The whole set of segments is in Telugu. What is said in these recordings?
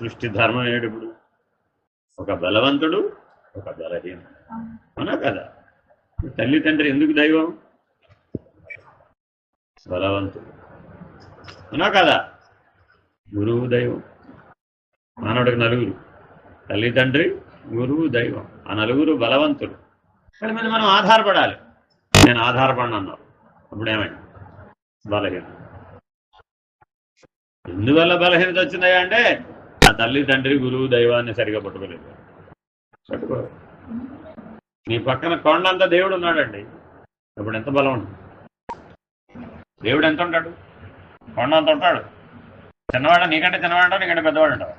సృష్టి ధర్మం ఏడు ఒక బలవంతుడు ఒక బలహీనుడు. అవునా కదా? తల్లి తండ్రి ఎందుకు దైవం? బలవంతుడు. అవునా కదా? గురువు దైవం. మానవుడికి నలుగురు. తల్లి తండ్రి గురువు దైవం. ఆ నలుగురు బలవంతుడు కానీ మీద మనం ఆధారపడాలి. నేను ఆధారపడిన అన్నావు అప్పుడు ఏమైంది? బలహీన ఎందువల్ల బలహీనత వచ్చిందయ్యా అంటే తల్లి తండ్రి గురువు దైవాన్ని సరిగా పట్టుకోలేదు. పట్టుకో నీ పక్కన కొండంత దేవుడు ఉన్నాడండి. ఇప్పుడు ఎంత బలం ఉంటుంది? దేవుడు ఎంత ఉంటాడు? కొండ అంత ఉంటాడు. చిన్నవాడు నీకంటే చిన్నవాడు నీకంటే పెద్దవాడు ఉంటావు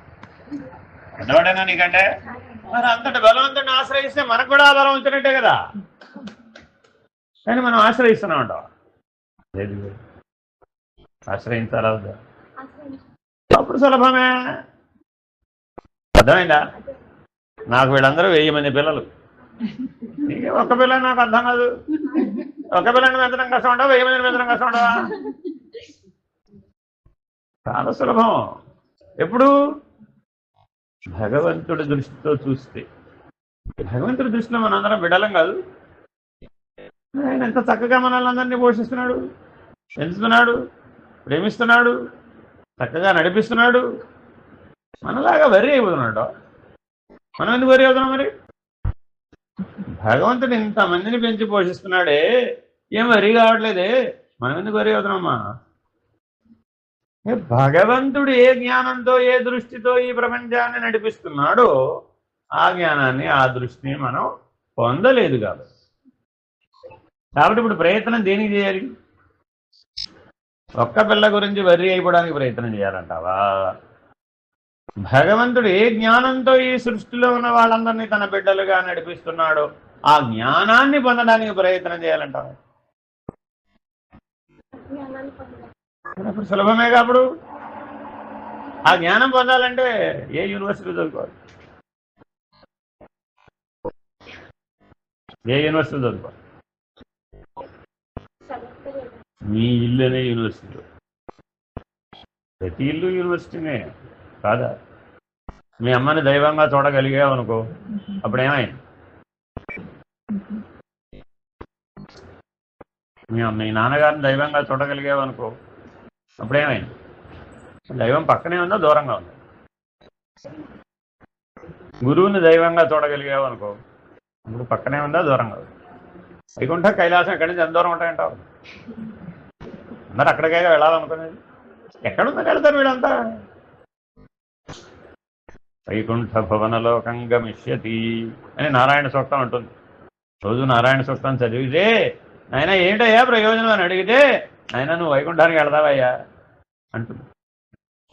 పెద్దవాడైనా నీకంటే? మరి అంతటి బలవంతుడిని ఆశ్రయిస్తే మనకు కూడా బలం వచ్చినట్టే కదా. కానీ మనం ఆశ్రయిస్తున్నాం ఉంటాం లేదు. ఆశ్రయించాలా అప్పుడు సులభమే. అర్థమైందా? నాకు వీళ్ళందరూ వెయ్యి మంది పిల్లలు. నీకే ఒక్క పిల్ల నాకు అర్థం కాదు. ఒక పిల్లని పెంచడం కష్టం ఉండవు వెయ్యి మందిని పెంచడం కష్టం ఉండవా చాలా సులభం. ఎప్పుడు? భగవంతుడి దృష్టితో చూస్తే. భగవంతుడి దృష్టిలో మనందరం విడలం కాదు. ఆయన ఎంత చక్కగా మనల్ని అందరినీ పోషిస్తున్నాడు పెంచుతున్నాడు ప్రేమిస్తున్నాడు చక్కగా నడిపిస్తున్నాడు. మనలాగా వరి అయిపోతున్నాడు. మనం ఎందుకు వరి అవుతున్నాం మరి? భగవంతుడు ఇంతమందిని పెంచి పోషిస్తున్నాడే. ఏం వరి కావట్లేదే? మనం ఎందుకు వరి అవుతున్నామా? భగవంతుడు ఏ జ్ఞానంతో ఏ దృష్టితో ఈ ప్రపంచాన్ని నడిపిస్తున్నాడో ఆ జ్ఞానాన్ని ఆ దృష్టిని మనం పొందలేదు కాబట్టి. కాబట్టి ఇప్పుడు ప్రయత్నం దేనికి చేయాలి? ఒక్క పిల్ల గురించి వర్రీ అయిపోవడానికి ప్రయత్నం చేయాలంటావా? భగవంతుడు ఏ జ్ఞానంతో ఈ సృష్టిలో ఉన్న వాళ్ళందరినీ తన బిడ్డలుగా నడిపిస్తున్నాడో ఆ జ్ఞానాన్ని పొందడానికి ప్రయత్నం చేయాలంటారు ఇప్పుడు సులభమే కాప్పుడు ఆ జ్ఞానం పొందాలంటే ఏ యూనివర్సిటీ చదువుకోవాలి? ఏ యూనివర్సిటీ చదువుకోవాలి? మీ ఇల్లు అనే యూనివర్సిటీ. ప్రతి ఇల్లు యూనివర్సిటీనే. కాదా? మీ అమ్మని దైవంగా చూడగలిగావు అనుకో అప్పుడు ఏమైంది మీ మీ నాన్నగారిని దైవంగా చూడగలిగావు అనుకో అప్పుడేమైంది? దైవం పక్కనే ఉందా దూరంగా ఉందా? గురువుని దైవంగా చూడగలిగావు అనుకో ఇప్పుడు పక్కనే ఉందా దూరంగా ఉందా? వైకుంఠ కైలాసం ఎక్కడి నుంచి ఎంత దూరం ఉంటాయంటావు? అందరు అక్కడికే వెళ్ళాలనుకునేది? ఎక్కడుందని వెళ్తారు వీళ్ళంతా? వైకుంఠ భవనలోకం గమిష్యతి అని నారాయణ సూక్తం అంటుంది. రోజు నారాయణ సూక్తం చదివితే ఆయన ఏంటయ్యా ప్రయోజనం? అని అడిగితే ఆయన నువ్వు వైకుంఠానికి వెళదావయ్యా అంటుంది.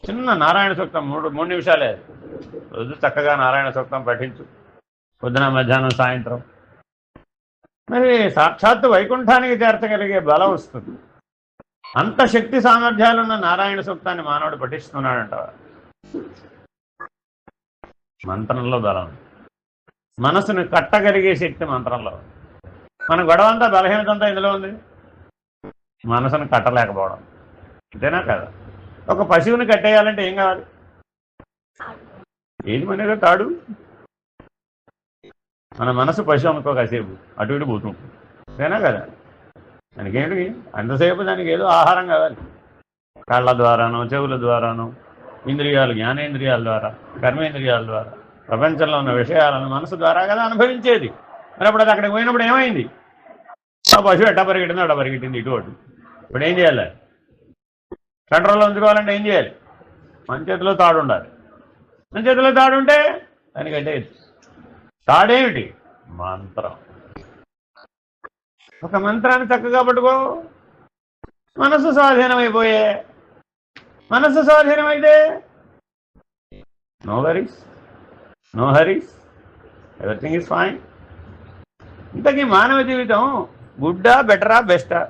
చిన్న నారాయణ సూక్తం మూడు మూడు నిమిషాలే. రోజు చక్కగా నారాయణ సూక్తం పఠించు. పొద్దున మధ్యాహ్నం సాయంత్రం. మరి సాక్షాత్తు వైకుంఠానికి చేర్చగలిగే బలం వస్తుంది. అంత శక్తి సామర్థ్యాలున్న నారాయణ సూక్తాన్ని మానవుడు పఠిస్తున్నాడంట. మంత్రంలో బలం. మనసును కట్టగలిగే శక్తి మంత్రంలో. మన గొడవ అంతా బలహీనత అంతా ఇందులో ఉంది. మనసును కట్టలేకపోవడం. అంతేనా కదా? ఒక పశువుని కట్టేయాలంటే ఏం కావాలి? ఏది మనగా తాడు. మన మనసు పశువు అనుకో కాసేపు. అటు ఇటు పోతుంటుంది అంతేనా కదా? దానికి ఏంటి అంతసేపు దానికి ఏదో ఆహారం కావాలి. కళ్ళ ద్వారానో చెవుల ద్వారానో ఇంద్రియాలు జ్ఞానేంద్రియాల ద్వారా కర్మేంద్రియాల ద్వారా ప్రపంచంలో ఉన్న విషయాలను మనసు ద్వారా కదా అనుభవించేది. మరి అప్పుడు అది అక్కడికి పోయినప్పుడు ఏమైంది? ఆ పశువు ఎట్ట పరిగెట్టిందో అట్ట పరిగెట్టింది ఇటు అటు. ఇప్పుడు ఏం చేయాలి? కంట్రోల్లో ఉంచుకోవాలంటే ఏం చేయాలి? మన చేతిలో తాడు ఉండాలి. మన చేతిలో తాడు ఉంటే దానికంటే తాడేమిటి మంత్రం. ఒక మంత్రాన్ని చక్కగా పట్టుకో. మనసు స్వాధీనమైపోయే మనసు స్వాధీనమైతే? No worries no hurries everything is fine ఇంతకీ మానవ జీవితం గుడ్డా బెటరా బెస్టా?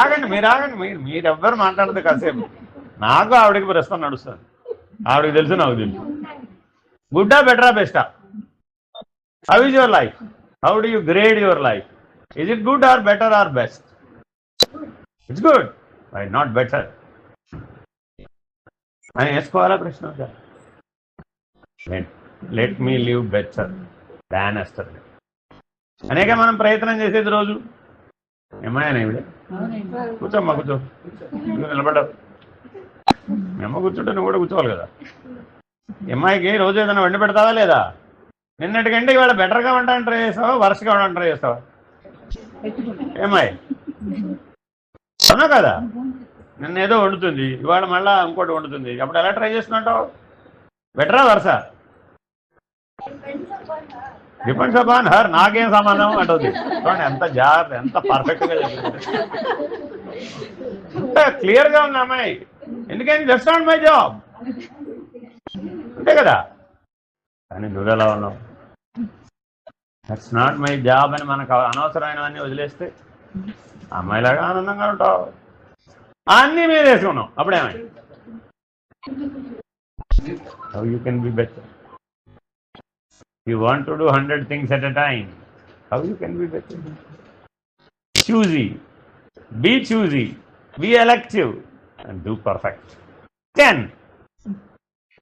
ఆగండి మీరు ఆగండి మీరు మీరెవ్వరు మాట్లాడదు కాసేపు. నాకు ఆవిడకి ప్రస్తుతం నడుస్తుంది. ఆవిడకి తెలుసు నాకు తెలుసు. గుడ్డా బెటరా బెస్టా? How is your life how do you grade your life is it good or better or best it's good. Why not better అని వేసుకోవాలా ప్రశ్న? Let me live better than వేస్తారు అనేక మనం ప్రయత్నం చేసేది రోజు. ఏమాయనా ఇవిడ కూర్చోమ్మా కూర్చో. నిలబడ్డావు. మీ కూర్చుంటే నువ్వు కూడా కూర్చోవాలి కదా. అమ్మాయికి రోజు ఏదైనా వండి పెడతావా లేదా? నిన్నటికంటే ఇవాళ బెటర్గా వండడానికి ట్రై చేస్తావా? వరుసగా వండడానికి ట్రై చేస్తావా? ఏమ్మాయి? అవునా కదా? నిన్న ఏదో వండుతుంది ఇవాళ మళ్ళా ఇంకోటి వండుతుంది. అప్పుడు ఎలా ట్రై చేస్తున్నట్టావు బెటరా వరుస? డిపెండ్స్ అపాన్ హర్ నాకేం సంబంధం? అంటుంది. చూడండి ఎంత జాగ్రత్త ఎంత పర్ఫెక్ట్గా చెప్పింది. క్లియర్గా ఉంది అమ్మాయి. ఎందుకని జస్ట్ నాట్ మై జాబ్ అంతే కదా? కానీ నువ్వు ఎలా ఉన్నావు? దట్స్ నాట్ మై జాబ్ అని మనకు అనవసరమైనవన్నీ వదిలేస్తే అమ్మాయిలాగా ఆనందంగా ఉంటావు. అన్నీ మీరు వేసుకున్నాం అప్పుడేమై how you can be better you want to do hundred things at a time how you can be better choosy be choosy be elective and do perfect ten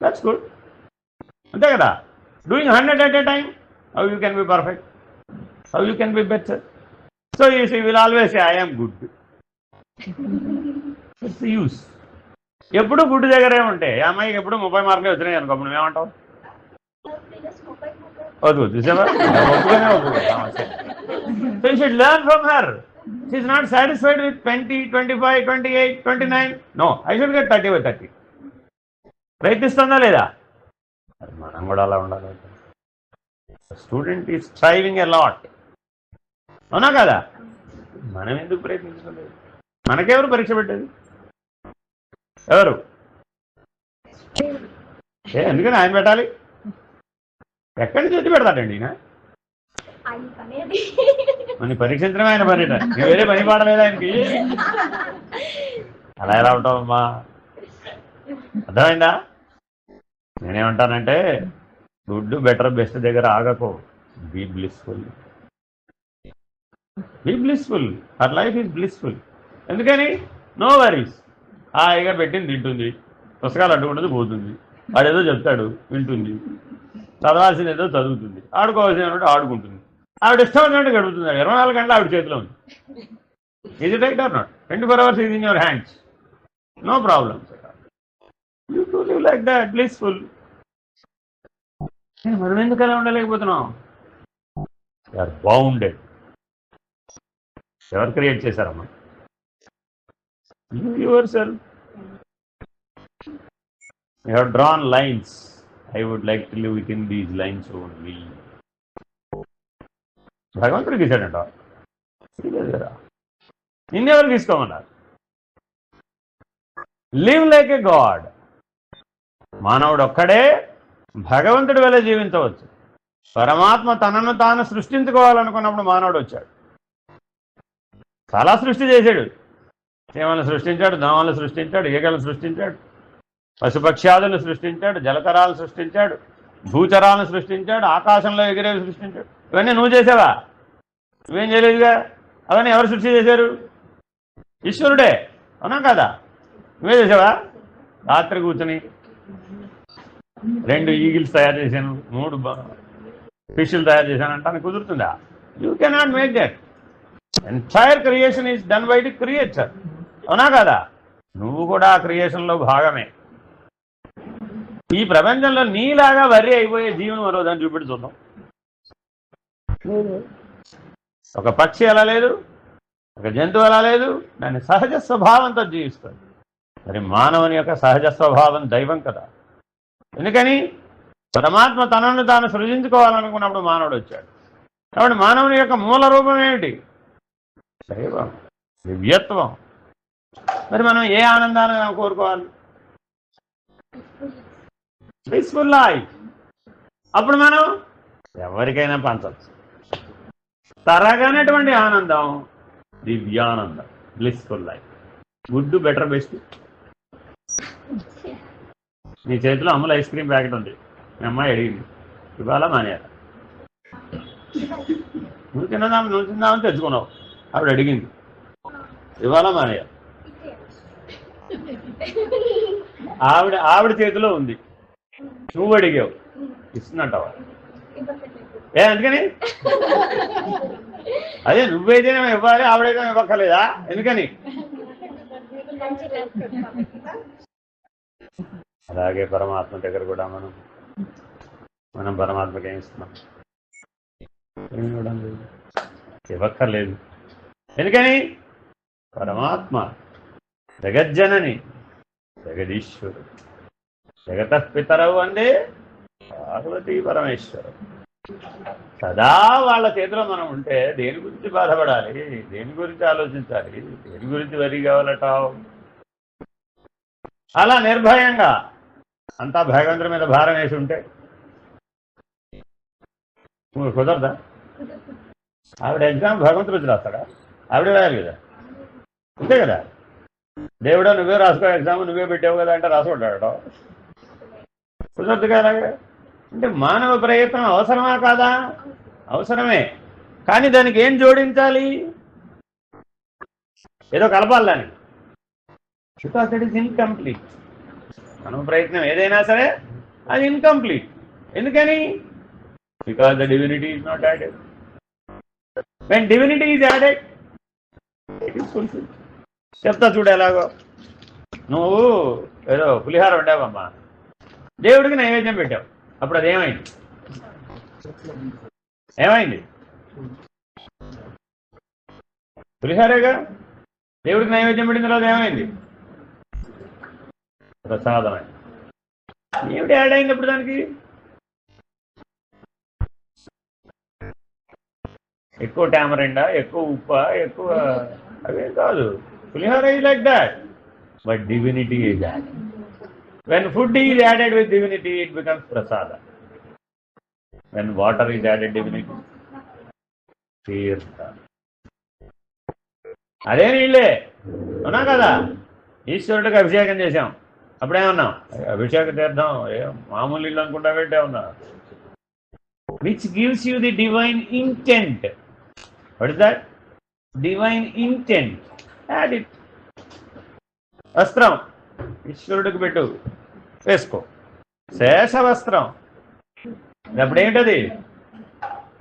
that's good అంతే కదా? Doing hundred at a time how you can be perfect how you can be better so you see will always I am good it's use ఎప్పుడు గుడ్ దగ్గరే ఉంటే అమ్మాయికి ఎప్పుడు ముప్పై మార్కులు వచ్చినాయి అనుకో అప్పుడు నువ్వేమంటావు? వద్దు చూసావా should learn from her she's not satisfied with twenty twenty five twenty eight twenty nine no I should get thirty by thirty ప్రయత్నిస్తుందా లేదా? మనం కూడా అలా ఉండాలి. Student is striving a lot అవునా కదా? మనం ఎందుకు ప్రయత్నించలేదు? మనకెవరు పరీక్ష పెట్టేది? ఎవరు? ఏ ఎందుకని ఆయన పెట్టాలి? ఎక్కడి నుంచి వచ్చి పెడతాడండి ఈయన? మన పరీక్షించడమే ఆయన పని నేను వేరే పని పాడలేదు ఆయనకి? అలా ఎలా ఉంటావమ్మా? అర్థమైందా? నేనేమంటానంటే గుడ్ బెటర్ బెస్ట్ దగ్గర ఆగకో. Be blissful. Be blissful her life is blissful ఎందుకని? నో వరీస్ హాయిగా పెట్టింది తింటుంది. పుస్తకాలు అడ్డుకుంటుంది పోతుంది. వాడేదో చెప్తాడు వింటుంది. చదవాల్సింది ఏదో చదువుతుంది. ఆడుకోవాల్సిన ఆడుకుంటుంది. ఆవిడ ఇష్టం వచ్చినట్టు గడుపుతుంది. ఇరవై నాలుగు గంటలు ఆవిడ చేతిలో ఉంది. ఇది right or not twenty four hours ఇది in your hands no problem you to live like that blissful మనం ఎందుకు అలా ఉండలేకపోతున్నాం ఆర్ బౌండెడ్ ఎవరు create చేశారమ్మా? You yourself you have drawn lines I would like to live with in these lines only భగవంతుడు గీశాడంట. కదా నిన్నెవరు తీసుకోమన్నారు లివ్ లైక్ ఎ గాడ్ మానవుడు ఒక్కడే భగవంతుడి వల్ల జీవించవచ్చు. పరమాత్మ తనను తాను సృష్టించుకోవాలనుకున్నప్పుడు మానవుడు వచ్చాడు. చాలా సృష్టి చేశాడు. చీమలను సృష్టించాడు దోమలను సృష్టించాడు ఈగలను సృష్టించాడు. పశుపక్ష్యాదులను సృష్టించాడు జలతరాలను సృష్టించాడు భూచరాలను సృష్టించాడు ఆకాశంలో ఎగిరేవి సృష్టించాడు. ఇవన్నీ నువ్వు చేసావా? నువ్వేం చేయలేదుగా? అవన్నీ ఎవరు సృష్టి చేశారు? ఈశ్వరుడే. అవునా కదా? నువ్వే చేసావా? రాత్రి కూర్చొని రెండు ఈగిల్స్ తయారు చేశాను మూడు ఫిష్లు తయారు చేశాను అంటాను కుదురుతుందా? You cannot make that entire creation is done by the creator అవునా కదా? నువ్వు కూడా ఆ క్రియేషన్లో భాగమే. ఈ ప్రపంచంలో నీలాగా వరి అయిపోయే జీవనం మరో దాన్ని చూపెట్టి చూద్దాం. ఒక పక్షి ఎలా లేదు ఒక జంతువు ఎలా లేదు దాని సహజ స్వభావంతో జీవిస్తుంది. మరి మానవుని యొక్క సహజ స్వభావం దైవం కదా. ఎందుకని? పరమాత్మ తనను తాను సృజించుకోవాలనుకున్నప్పుడు మానవుడు వచ్చాడు. కాబట్టి మానవుని యొక్క మూల రూపం ఏమిటి? దైవం దివ్యత్వం. మరి మనం ఏ ఆనందాన్ని మనం కోరుకోవాలి? పీస్ఫుల్ లైఫ్ అప్పుడు మనం ఎవరికైనా పంచవచ్చు. తరగనటువంటి ఆనందం దివ్యానందం blissful life good better best నీ చేతిలో అమ్ముల ఐస్ క్రీమ్ ప్యాకెట్ ఉంది. మీ అమ్మాయి అడిగింది ఇవాళ మానేయాలి? నువ్వు తిన్నదాం నువ్వు తిందామని తెచ్చుకున్నావు. ఆవిడ అడిగింది. ఇవాళ మానయ్య ఆవిడ ఆవిడ చేతిలో ఉంది. నువ్వు అడిగావు. ఇస్తుందంటావా? ఏ అందుకని? అదే నువ్వైతేనే ఇవ్వాలి ఆవిడైతే ఇవ్వక్కర్లేదా? ఎందుకని? అలాగే పరమాత్మ దగ్గర కూడా మనం మనం పరమాత్మకి ఇస్తున్నాం? ఇవ్వక్కర్లేదు. ఎందుకని? పరమాత్మ జగజ్జనని జగదీశ్వరుడు జగత పితరవు అంటే పార్వతీ పరమేశ్వరు సదా వాళ్ళ చేతిలో మనం ఉంటే దేని గురించి బాధపడాలి? దేని గురించి ఆలోచించాలి? దేని గురించి వరి కావాలట? అలా నిర్భయంగా అంతా భగవంతుడి మీద భారం వేసి ఉంటే నువ్వు కుదరదా? ఆవిడ ఎగ్జామ్ భగవంతుడు వచ్చి రాస్తాడా? ఆవిడ రాయాలి కదా? అంతే కదా? దేవుడా నువ్వే రాసుకో ఎగ్జామ్ నువ్వే పెట్టావు కదా అంటే రాసుకుంటాడు కుదరదు కదా అంటే మానవ ప్రయత్నం అవసరమా కాదా? అవసరమే. కానీ దానికి ఏం జోడించాలి? ఏదో కలపాలి దానికి. బికాస్ దట్ ఈస్ ఇన్కంప్లీట్ మనం ప్రయత్నం ఏదైనా సరే అది ఇన్కంప్లీట్ ఎందుకని? Because the divinity is not added when divinity is added fulfil చెప్తా చూడు ఎలాగో. నువ్వు ఏదో పులిహార వండావమ్మా. దేవుడికి నైవేద్యం పెట్టావు. అప్పుడు అది ఏమైంది? ఏమైంది? పులిహారేగా? దేవుడికి నైవేద్యం పెట్టిన తర్వాత ఏమైంది? ప్రసాదమైంది ఏమిటి యాడ్ అయింది అప్పుడు దానికి? ఎక్కువ టామరిండా ఎక్కువ ఉప్ప ఎక్కువ అవేం కాదు. Pulihora is like that but divinity is add when food is added with divinity it becomes prasada when water is added divinity theertha అదే నీళ్ళే. అవునా కదా? ఈశ్వరుడికి అభిషేకం చేశాం. అప్పుడేమన్నాం అభిషేక తీర్థం ఏ మామూలు ఇల్లు అనుకుంటా పెట్టే ఉన్నా. Which gives you the divine intent What is that? Divine intent. Add it. వస్త్రం ఈశ్వరుడికి పెట్టు. వేసుకో. శేష వస్త్రం అప్పుడు ఏంటది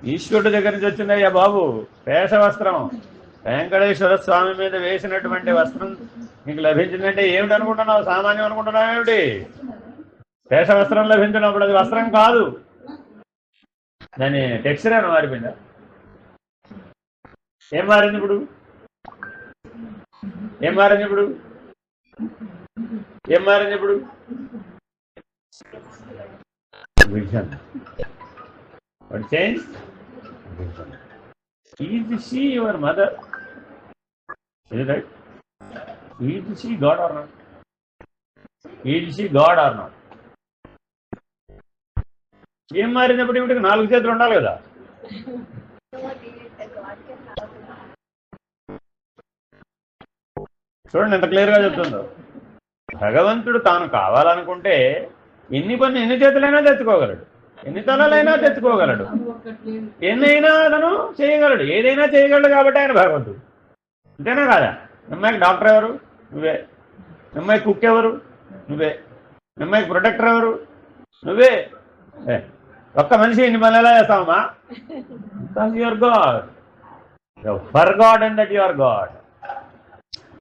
ఈశ్వరుడి దగ్గర నుంచి వచ్చిందయ్యా బాబు. శేష వస్త్రం వెంకటేశ్వర స్వామి మీద వేసినటువంటి వస్త్రం నీకు లభించిందంటే ఏమిటి అనుకుంటున్నావు? సామాన్యం అనుకుంటున్నావు ఏమిటి? శేష వస్త్రం లభించినప్పుడు అది వస్త్రం కాదు. దాని టెక్స్చర్ అని మారిపోయిందా? ఏం మారింది ఇప్పుడు? ఏం మారింది ఇప్పుడు? ఏం మారింది ఇప్పుడు? Vision what change? Vision is she your mother? ఇది right is she God or not? Is she God or not? ఏం మారినప్పుడు ఇవిడికి నాలుగు చేతులు ఉండాలి కదా. చూడండి ఎంత క్లియర్గా చెప్తుందో. భగవంతుడు తాను కావాలనుకుంటే ఎన్ని పని ఎన్ని చేతులైనా తెచ్చుకోగలడు. ఎన్ని తలలైనా తెచ్చుకోగలడు. ఎన్నైనా అతను చేయగలడు. ఏదైనా చేయగలడు కాబట్టి ఆయన భగవంతుడు. అంతేనా కాదా? అమ్మాయికి డాక్టర్ ఎవరు? నువ్వే. అమ్మాయి కుక్ ఎవరు? నువ్వే. అమ్మాయికి ప్రొటెక్టర్ ఎవరు? నువ్వే. ఏ, ఒక్క మనిషి ఎన్ని పనులు ఎలా చేస్తావమ్మా? Your God for God and that your God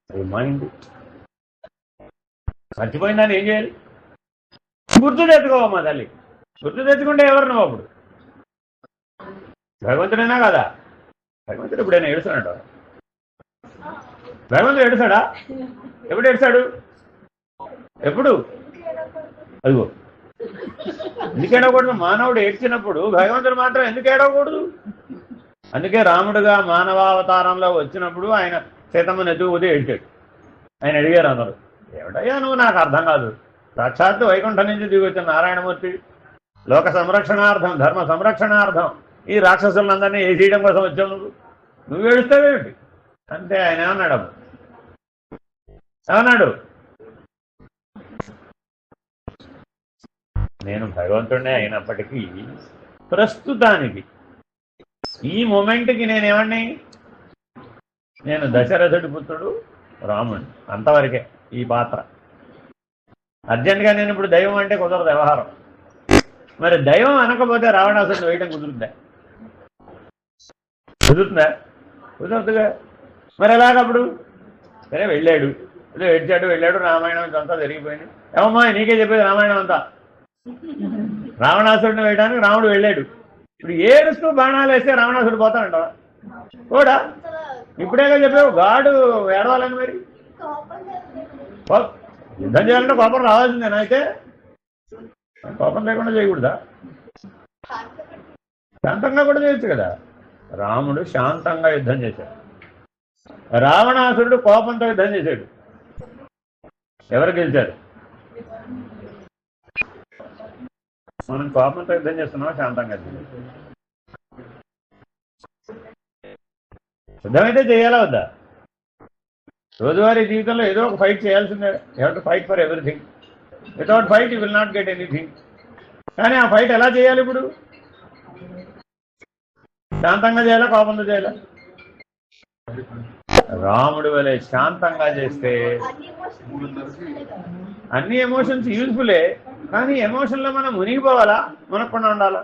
mind మర్చిపోయిందని ఏం చేయాలి? గుర్తు తెచ్చుకోవమ్మా తల్లి. గుర్తు తెచ్చుకుంటే ఎవరు నువ్వు అప్పుడు భగవంతుడైనా కదా? భగవంతుడు ఎప్పుడైనా ఏడుస్తాడట? భగవంతుడు ఏడుస్తాడా? ఎప్పుడు ఏడుస్తాడు? ఎప్పుడు? అదిగో. ఎందుకు ఏడవకూడదు? మానవుడు ఏడ్చినప్పుడు భగవంతుడు మాత్రం ఎందుకు ఏడవకూడదు? అందుకే రాముడుగా మానవావతారంలో వచ్చినప్పుడు ఆయన సీతమ్మని ఎదుగుతే ఏడ్చాడు. ఆయన అడిగారు అందరు ఏమిటయ్యా నువ్వు? నాకు అర్థం కాదు. సాక్షాత్తు వైకుంఠం నుంచి దిగొచ్చిన నారాయణమూర్తి లోక సంరక్షణార్థం ధర్మ సంరక్షణార్థం ఈ రాక్షసులందరినీ వేసేయడం కోసం వచ్చావు నువ్వు? నువ్వు ఏడుస్తావేమిటి? అంటే ఆయన ఏమన్నాడు? ఏమన్నాడు? నేను భగవంతుడే అయినప్పటికీ ప్రస్తుతానికి ఈ మూమెంట్కి నేనేమండి నేను దశరథుడి పుత్రుడు రాముడు అంతవరకే ఈ పాత్ర. అర్జెంట్గా నేను ఇప్పుడు దైవం అంటే కుదరదు వ్యవహారం. మరి దైవం అనకపోతే రావణాసుడిని వేయటం కుదురుతుందా కుదురుతుందా? కుదరదుగా. మరి ఎలాగప్పుడు సరే వెళ్ళాడు. ఏదో ఏడ్చాడు వెళ్ళాడు రామాయణం ఇదంతా జరిగిపోయింది. ఏమమ్మా నీకే చెప్పేది రామాయణం అంతా? రావణాసుడిని వేయడానికి రాముడు వెళ్ళాడు. ఇప్పుడు ఏడుస్తూ బాణాలు వేస్తే రావణాసుడు పోతానంటావా కూడా ఇప్పుడేగా చెప్పావు గాడు ఏడవాలని మరి? యుద్ధం చేయాలంటే కోపం రావాల్సిందేనా అయితే? కోపం లేకుండా చేయకూడదా? శాంతంగా కూడా చేయొచ్చు కదా. రాముడు శాంతంగా యుద్ధం చేశాడు. రావణాసురుడు కోపంతో యుద్ధం చేశాడు. ఎవరు గెలిచారు? మనం కోపంతో యుద్ధం చేస్తున్నాం శాంతంగా యుద్ధం సిద్ధమైతే చేయాలా వద్దా? రోజువారీ జీవితంలో ఏదో ఒక ఫైట్ చేయాల్సిందే. You fight for everything without fight you will not get anything కానీ ఆ ఫైట్ ఎలా చేయాలి ఇప్పుడు? శాంతంగా చేయాలా కోపంతో చేయాలా? రాముడు వలె శాంతంగా చేస్తే అన్ని ఎమోషన్స్ యూజ్ఫులే కానీ ఎమోషన్లో మనం మునిగిపోవాలా? మునగకుండా ఉండాలా?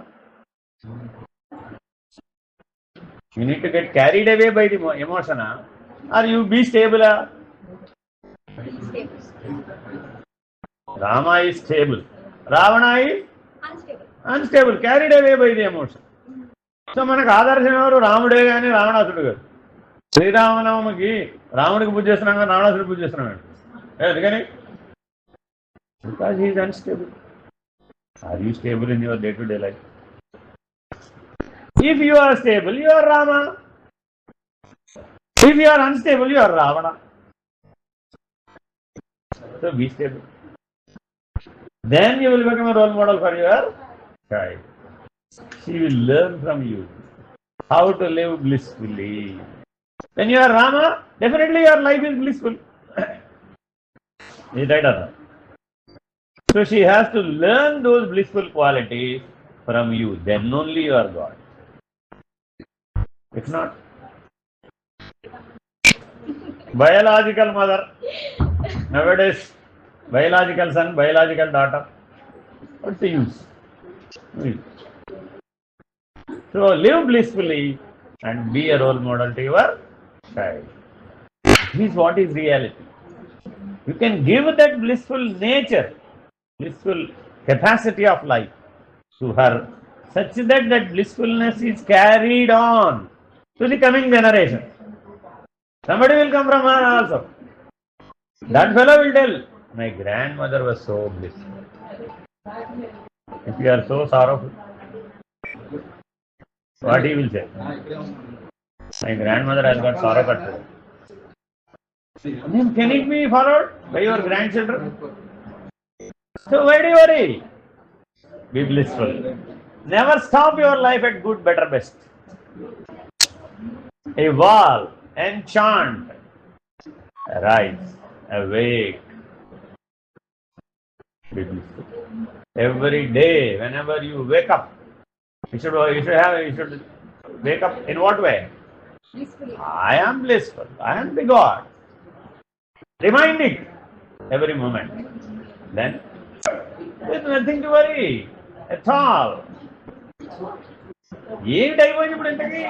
You need get carried away by the ఎమోషనా or you be స్టేబులా Rama is stable Ravana is unstable carried away by the emotion so మనకు ఆదర్శం ఎవరు? రాముడే కానీ రావణాసుడు గారు. శ్రీరామనవమికి రాముడికి పూజ చేస్తున్నాం కానీ రావణాసుడు పూజ చేస్తున్నాం ఎందుకని because is unstable are you stable in your day to day life If you are stable, you are Rama. If you are unstable, you are Ravana. So be stable. Then you will become a role model for your child. She will learn from you how to live blissfully. When you are Rama, definitely your life is blissful. is right or not? So she has to learn those blissful qualities from you. Then only you are God. If not, biological mother. Nowadays biological son biological daughter. What's the use. so live blissfully and be a role model to your child. This is what is reality. You can give that blissful nature blissful capacity of life to her such that that blissfulness is carried on to the coming generation somebody will come from her also that fellow will tell, my grandmother was so blissful. If you are so sorrowful, what he will say? My grandmother has got sorrow cut. Then can it be followed by your grandchildren? So why do you worry? Be blissful. Never stop your life at good, better, best Evolve, enchant, rise, awake. Be blissful. Every day, whenever you wake up, you should, you should have, you should wake up in what way? I am blissful. I am the God. Remind it every moment. Then there's nothing to worry at all. ఏమిటి అయిపోయింది ఇప్పుడు ఇంతకీ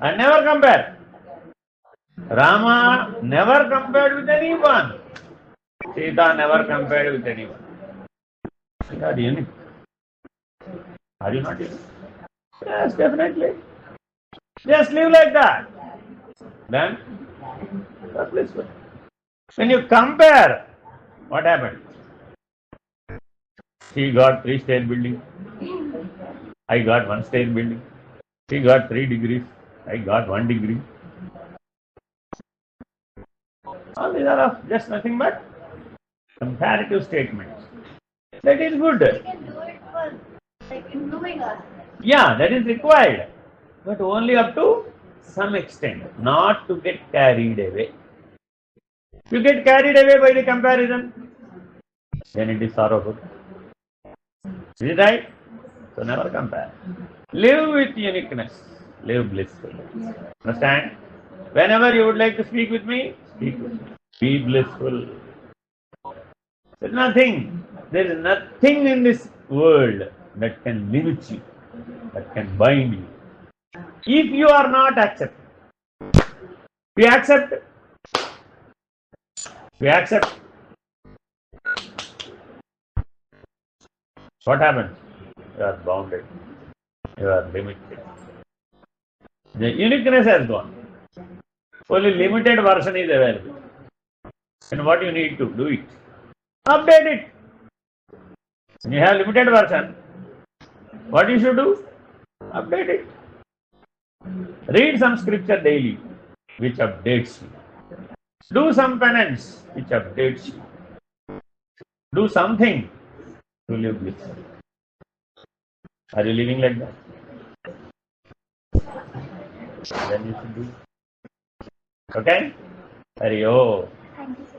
I never compare. Rama never compared with anyone. Sita never compared with anyone. You are unique. Are you not unique? Yes, definitely. Just live like that. Then, you. When you compare, what happened? He got three state building. I got one state building. She got three degrees. I got one degree. All these are just nothing but comparative statements. That is good. We can do it for like improving us. Yeah, that is required. But only up to some extent, not to get carried away. You get carried away by the comparison, then it is sorrowful. Is it right? So never compare. Live with uniqueness. Live blissfully. Understand? Whenever you would like to speak with me, speak with me. Be blissful. There's nothing. There is nothing in this world that can limit you, that can bind you. If you are not accepted, we accept. We accept. What happens? You are bounded. You are limited. The uniqueness has gone. Only limited version is available. And what you need to do it? Update it. When you have limited version, what you should do? Update it. Read some scripture daily, which updates you. Do some penance, which updates you. Do something to live with. Are you living like that? Then you should do. Okay? Hari Om. Thank you, sir.